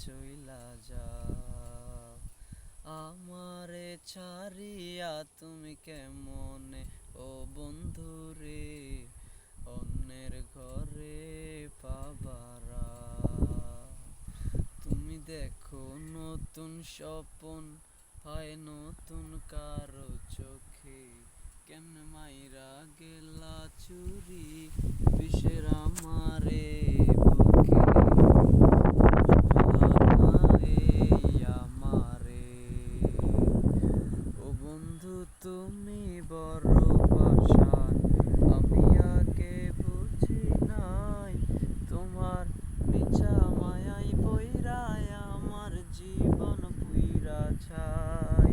চইলা যাও। আমারে ছাড়িয়া তুমি কেমনে, ও বন্ধু রে? অন্যের ঘরে পাবারা তুমি দেখো নতুন স্বপন হয় নতুন কারও চোখে। কেন মাইরা গেলা চুরি? বিষের আমারে বুকে এই আমারে ও বন্ধু তুমি বড় পাশান আমি আগে বুঝি নাই। তোমার মিছা মায়াই বইরায় আমার জীবন পুইরা ছাই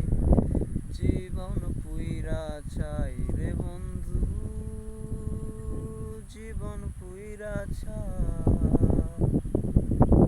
জীবন পুইরা ছাই রে বন্ধু, জীবন পুইরা ছাই